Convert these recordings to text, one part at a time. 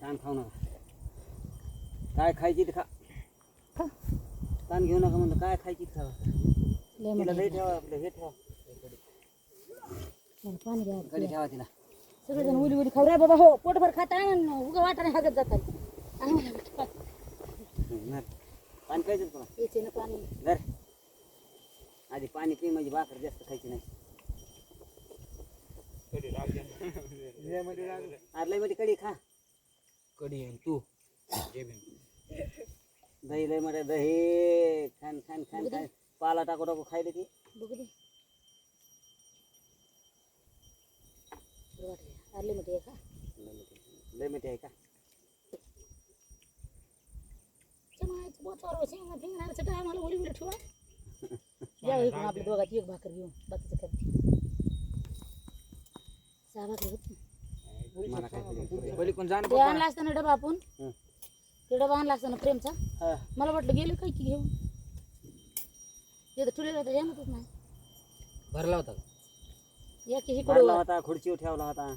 ताण खाऊ नका काय खायची ते खा. खा. ताण घेऊ नका म्हणलं काय खायची ते खावा लय तिला लई ठेवा आपलं हे ठेवा. पाणी द्या कधी ठेवा तिला. सगळेजण उली उली खाऊ रे बाबा हो. पोटभर खाता उगा वाटाने हागत जातात आणि मला वाटतं, हं, धर. पाणी प्यायचं तुला? याचे ना पाणी. धर. आधी पाणी पी म्हणजे भाकर जास्त खायची नाही. आरलाई मध्ये कडी खा. कडी आणि तू. जय भीम. दही लयमध्ये दही खान खान खान खान. पाला टाकू टाकू खायला ती बघू दे. आले मध्ये आहे का? लय मोठी- आहे. का? चमायचं बोचावर शेंगा फिंगणारचं काय मला उली उली ठेवा. या इकडून आपल्या दोघात एक भाकर घेऊन. बाकीचं करते. सहा भाकरी होती मला तरी पलीकडून ते आणला असताना डबा आपण. हं. ते डबा आणला असताना प्रेमचा. हा. मला वाटलं गेलं काय की घेऊन. ते तर ठुलेलं होतं जाणतच नाही. भरला होता का? या की मारला इकडं होता खुर्चीवर ठेवला होता.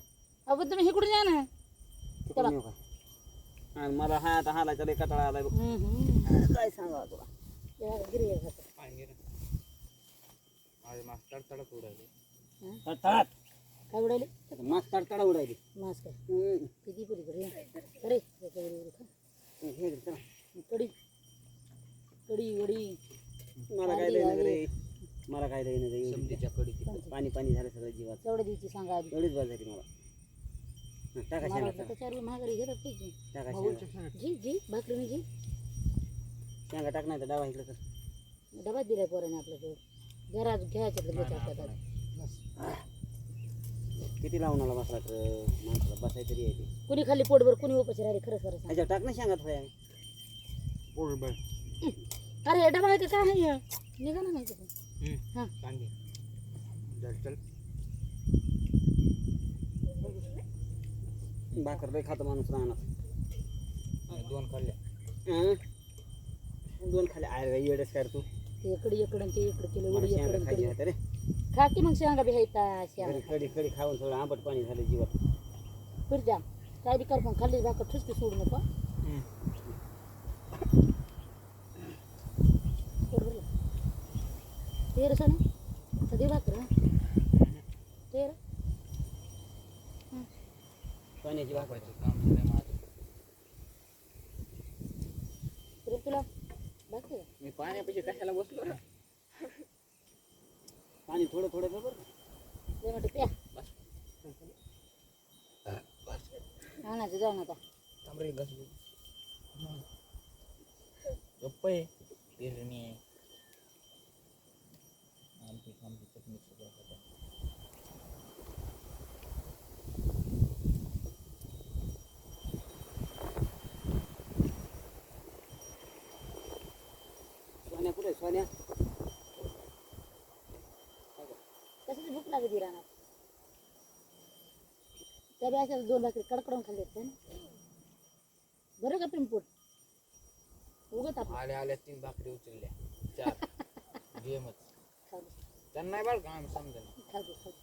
अगं तुम्ही इकडून या ना. तिकडून येऊ का? आणि मला हा आता हाला लय कटाळा आलाय बघ. काय सांगा तुला? या गिरी आहे घरात. काय उडाले मास तडतडा उडायली. मास काय. किती अरे वर वर खा. हे. कढी. कढी वडी. मला काय लय रे? मला काय लय नाही समधीच्या कडी पाणी पाणी झालं सगळं जीवात तेवढ्या द्यायची सांगा आधी. एवढीच बाज झाली मला. टाका त्याच्यावर महागारी घेतात पैकी टाका जी जी भाकरीने जी शेंगा टाक नाही तर डावा इकडे कर. डबाच दिलाय पोराने आपल्याकडे घरात घ्यायचं तर घेतात हातात. किती लावून आला बसला तर माणसाला बसाय तरी येते कुणी खाली पोटभर कुणी उपाशी राहिले खरं खरं सांग. ह्याच्यावर टाक ना शेंगा थोड्या पोटभर अरे डबा आहे का काय आहे हे? निघा ना नाही. हा. कांदे चल चल. भाकर लय खातो माणूस राहणार दोन खाल्ल्या. हं? दोन खाली आहे येडच कर तू? ते इकडे ते इकडे केलं मला उडी शेंगा इकडं खायची इकडं. होत्या रे? खा की मग शेंगा बी हायता शेंगा. कडी कडी खाऊन थोडं आंबट पाणी झालं जीवात. फिर जा. काय बी कर पण खाल्ली भाकर ठुसकी सोडू नको. तेर सण कधी भाकर? तेर पाण्याची भाकर. तुला भाकर? मी पाण्यापाशी कशाला बसलो? रे पाणी थोडं थोडं दे बरं लय मोठे प्या आणायचं जाऊन आता तांबरे घास गप्प आहे पेरणी आहे आमटी आमटी चटणी सगळं होतं सोन्या कुठे सोन्या कशाची भूक लागली राहणार त्या बी अशा दोन भाकरी कडकडून खाल्ले ना बरं का पिंपूट उगत आपण आल्या आल्या तीन भाकरी उचलल्या. चार. गेमच. खाऊ दे त्यांना नाही बरं का आम्ही समजेन खाऊ दे खाऊ दे.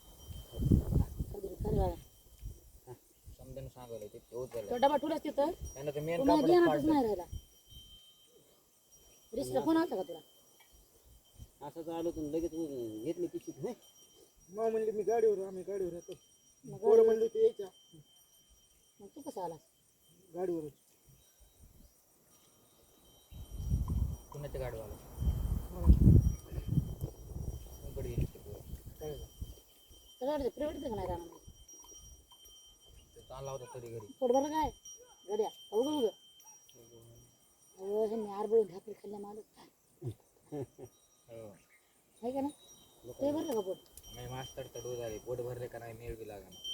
खाऊ दे खाऊ दे समजेन सांगायला ते तो उचलल्या. डबा ठुलास तिथं त्यांना ते मेन पुन्हा नाही राहिला. रिस्कचा फोन आलता का तुला? असं तर आलो तुम्ही लगेच घेतली पिशवीत हे मग म्हणले मी गाडीवर आम्ही गाडीवर येतो मग पोरं म्हणले ते यायच्या. मग तू कसा आलास? गाडीवरच कुणाच्या गाडीवाला म्हणून कोणकडे गेली ते पोरं? काय झालं? कसं वाटतं प्रिवेट का नाही राहणार? होता तरी घरी. पोट भरलं काय? गड्या उघड उघड अहो ह्यांनी आरबळून ढाकली खाल्ल्या मालक. हो. आहे का ना ते भरलं का पोट मी मास्तर तडू झाले पोट भरले का नाही मेळ बी लागणार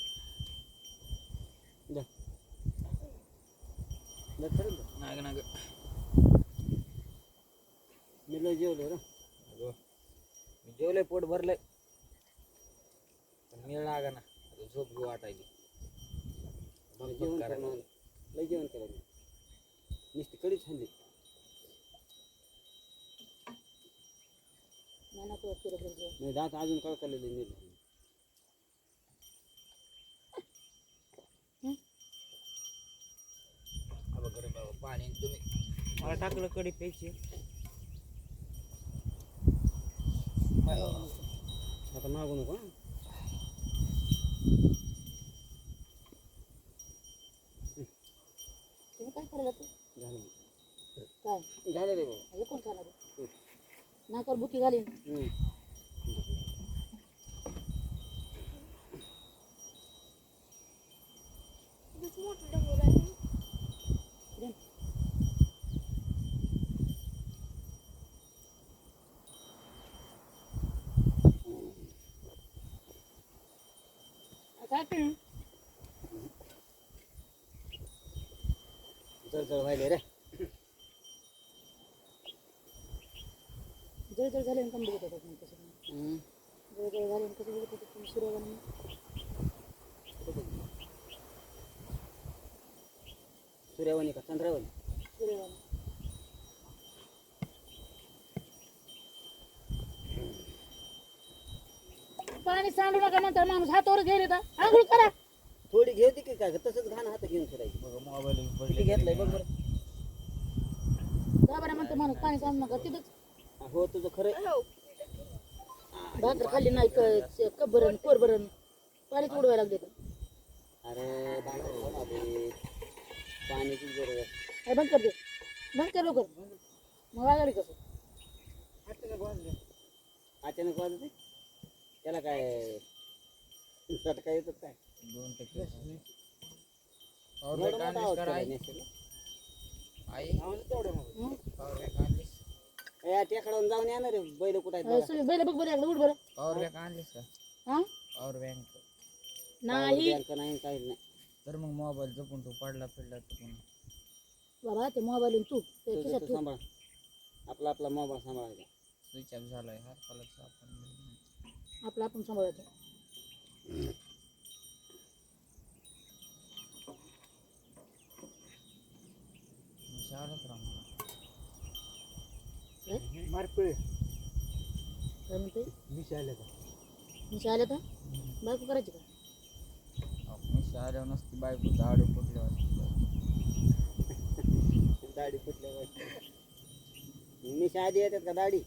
जा. जा। खरंच जा. नाही ना ग मी लय जेवलो रे। मी जेवलंय पोट भरलंय पण मेळ लागा ना झोप घेऊ वाटायली मला जेवण करायला. लय जेवण मी नुसती कढीच खाल्ली नाही नको केलं घरी मी दात अजून कळकळलेली नाही पाणी तुम्ही मला टाकलं कडी प्यायची आता मागू नको हं? तुम्ही काय करायला तू झालं काय झालं रे बाबा हे कोण खाणार आहे? नाकावर बुकी घालीन. काय जळजळ व्हायले रे जळ जळ झाले कमी बघत होतात मग कसं हं. झाले बघत होतात तुम्ही सूर्यवणी का? चंद्रवणी? सूर्यगाने पाणी सांडू नका म्हणतात माणूस हातावर येतात आंघोळ करा. थोडी घेते की काय? तसंच घाण हात घेऊन फिरायची. बघा मोबाईल किती घेतलंय बघ बरं. गाबऱ्या म्हणतो माणूस पाणी सांडू नका. तिथंच हो तुझं खरं भाकर खाल्ली नाही क- कप भरण कोर भरण पाणीच उडवायला लागले तर. अरे बाबा पाण्याची गरज आहे. अरे बंद कर दे. बंद कर लवकर मग वागाडी कसं? अचानक वाजते त्याला काय? सटका येतात काय? दोन टक्के एवढं मोठा आवाज केला नेसलेला. आई. आवाज तेवढ्या मग हं? पॉवर बँक आणलीस या जाऊन या ना रे बैल कुठं आहेत अरे बघा. सगळे बैल बघ बरं एकदा उठ बरं. पॉवर बँक आणलीस का? हा? पॉवर बँक नाही. बँक नाही तर मग मोबाईल जपून तू पडला फिरला तर पुन्हा. बाबा ते मोबाईल तू. ते तुझं खिशात तू ठेव. सांभाळ. आपला आपला मोबाईल सांभाळायचा. स्विच ऑफ झालाय आपण. आपलं आपण सांभाळायचं शाळेत राहा मारपिळे. काय म्हणते? मिशी आल्या का? मी आल्या तर बायको करायची का? मी शाळेवर नसती बायको दाडू फुटल्यावर दाढी फुटल्यावर. मी आधी येतात का दाढी?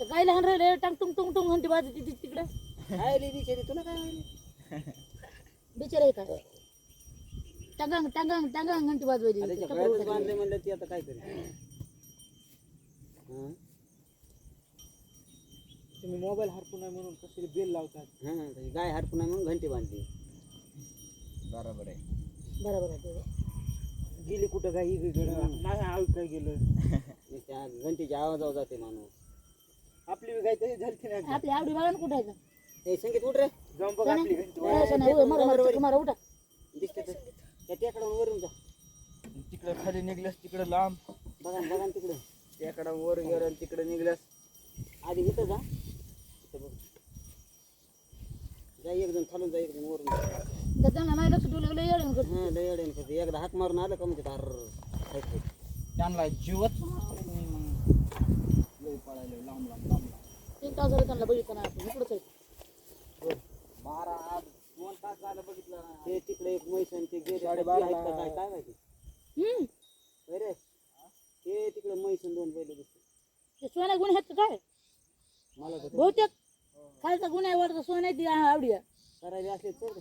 काय लहान राहिले? टांग टुंग टुंग टुंग घंटी वाजत ती तिकडे. काय रे? बिचारी तुला काय व्हायलंय? बिचारे काय टांगांग टांगांग टांगांग घंटी वाजवायची त्याच्या गळ्यातच. बांधले म्हणलं ती आता काय करेल हं? तुम्ही मोबाईल हरपू नये म्हणून कसरी बेल लावतात हं, त्याची गाय हरपून आहे म्हणून घंटी बांधली बरोबर आहे बरोबर आहे ते. गेली कुठं काय नाही आवी काय गेलं नुसत्या घंटीच्या आवाजावर जाते माणूस आपली बी काय तरी झाली नाही आपली आवडी बाळा कुठं आहे का? ए संगीत उठ रे जाऊन बघ आपली घंटी उठा त्या टेकडावरून वरून जा. तिकडे खाली निघलंस तिकडे लांब. बघा ना, बघा ना तिकडं. त्याकडे वर गेलं तिकडे निघलंस आधी इथं जा. इथं बघ. जा एक जण खालून जा एक जण वरून जा. तर त्यांना नाही लक्ष ठेवलं लय येडं करतो. हा लय अडेन करते. एकदा हाक मारून आलं का म्हणजे खायत. त्यांना जीवच लय पळायला लांब लांब लांब लांब. तीन तास झाले त्यांना बघितलं नाही आपण. इकडंच आहे बारा ना. ते तिकडे एक म्हैस आणि ते गेले. साडेबाराला- आहेत का काय? काय माहिती? हम्म. होय रे. ते तिकडे म्हैस आणि दोन बैल दिसते ते सोन्या गुण आहेत का काय? मला तर बहुतेक. खालचा गुन्हा आहे वरचा सोन्या ती आवडी आहे. करायला असले तर रे.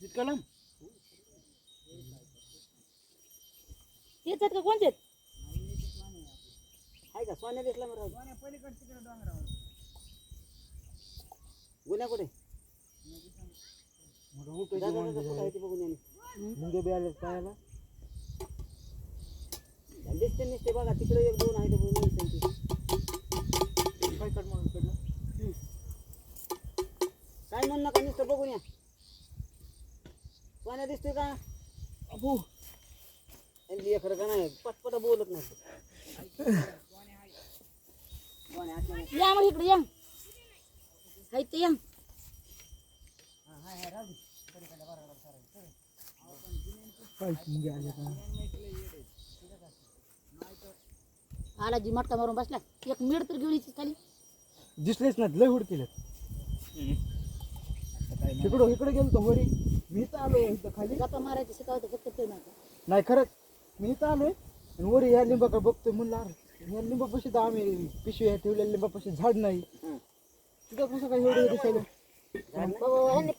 जितका लांब तेच आहेत का कोणते? आहेत? आहे का? सोन्या दिसला मला गुन्हा कुठे मोठं जा, उठायचं जा, जा, म्हणजे कुठं आहे ते बघून येणे मुंगे बी आले पायाला. दिसते निसते बघा तिकडे एक दोन आहे ते. बघून. काय म्हणू नका नुसतं बघून या. सोन्या दिसतोय का? अबू. खरं का नाही पटपट बोलत नाही. या मग इकडे या हाय ते या आले का आला जी मटका मारून बसला. एक मिड तर घेऊन यायची खाली. दिसलेच नाहीत लय हुड केलं तिकडं इकडे गेलो तो वरी. मी तर आलो इथं खाली. गप्पा मारायचं शिकावतं फक्त ते नाही खरंच मी इथं आलोय आणि वर ह्या लिंबाकडे बघतोय म्हणलं अरे लिंबापाशी तर आम्ही पिशव्या ठेवलेल्या लिंबापाशी झाड नाही. तिथं कसं काय एवढं दिसायला?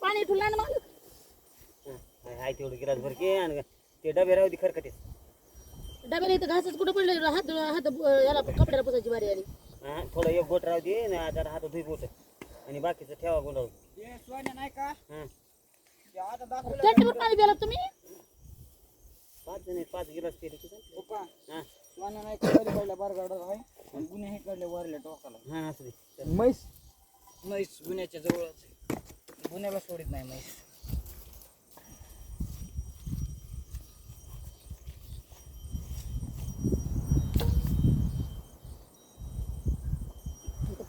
पाणी ठेवलं ना मालक. हाय तेवढं गिलास भर की आणि ते डबे राहू दे खरकटीस डब्याला इथं घासच कुठं पडलं? हात हात याला कपड्याला पुसायची बारी आली. हा थोडं एक बोट राहू दे ना जरा हात धुई बोट आणि बाकीचं ठेवा गुंडाळून. नाही का? हां. आता त्याच्यावर पाणी प्याला तुम्ही? पाच जण पाच गिलास पिले की चालतं. हां सोन्या नाही का? पहिल्या बारगाडा आहे. आणि गुन्हे हे कडले वरल्या टोकाला. हां असू म्हैस. म्हैस गुन्ह्याच्या जवळच आहे. गुन्ह्याला सोडित नाही म्हैस.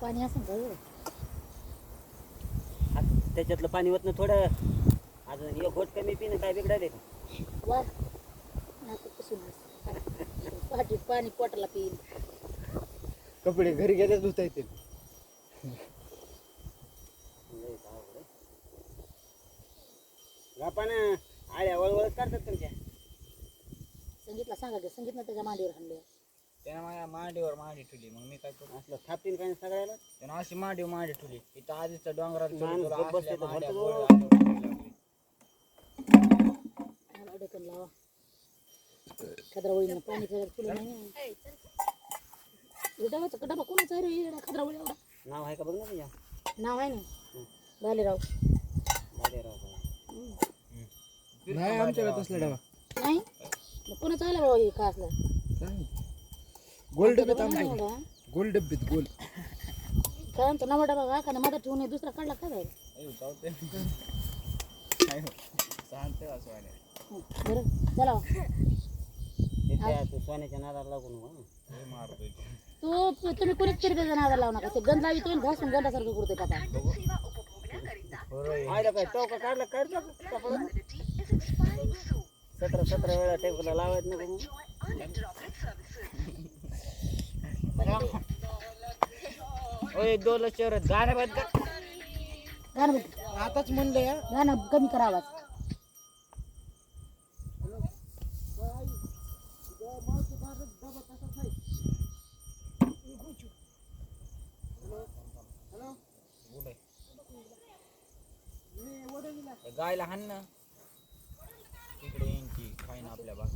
पाणी असं का हो? हात त्याच्यातलं पाणी होत ना थोडं. अजून एक घोट कमी पिणं काय बिघडायले वा. पहाटे पाणी पोटाला पिईल कपडे घरी गेल्याच धुता येते लय अवघड आहे. गप्पा ना आळ्या वळवळ करतात तुमच्या. संगीतला सांगा की संगीतनं त्याच्या मांडीवर हाणले त्यानं माझ्या मांडीवर मांडी ठेवली. मग मी काय करू? असलं थापटीन काय सगळ्याला? त्यानं अशी मांडीवर मांडी ठेवली. इथं आधीच डोंगराला माणूस चढून गप्प बसले असल्या तर मांड्या भरतो. गोड आल्या लागली. मला अडकून लावा? खद्रावळीनं पाणी सगळं फुलं नाही डबाचा डबा कोणाचा आहे रे? खद्रावळी एवढा? नाव आहे का बघ ना तुझ्या? नाव आहे ना? भालेराव भालेराव का? नाही आमच्याकडे तसला डबा. नाही? मग कोणाचा आला बाबा हे का असला गोल डब्यात एवढा. गोल डब्यात गोल काय आमचा नवा डबा का का माझा ठेवून दुसरा काढला काय बाहेर? हं, बरं चला. ते त्या तू सोन्याच्या नादाला लागू नको हं. तो. तुम्ही कोणीच तरी त्याचा नादा लावू नका. ते गंध लावी तो घासून गंधासारखं करतोय आयला काय टोका काढला काढ सतरा सतरा वेळा टेबला लावायचं मग. ओय दोन लक्ष गाणं बंद कर. आताच म्हणलं या गाणं कमी करा गायला हान ना. तिकडे यांची फाईन आपल्या भागात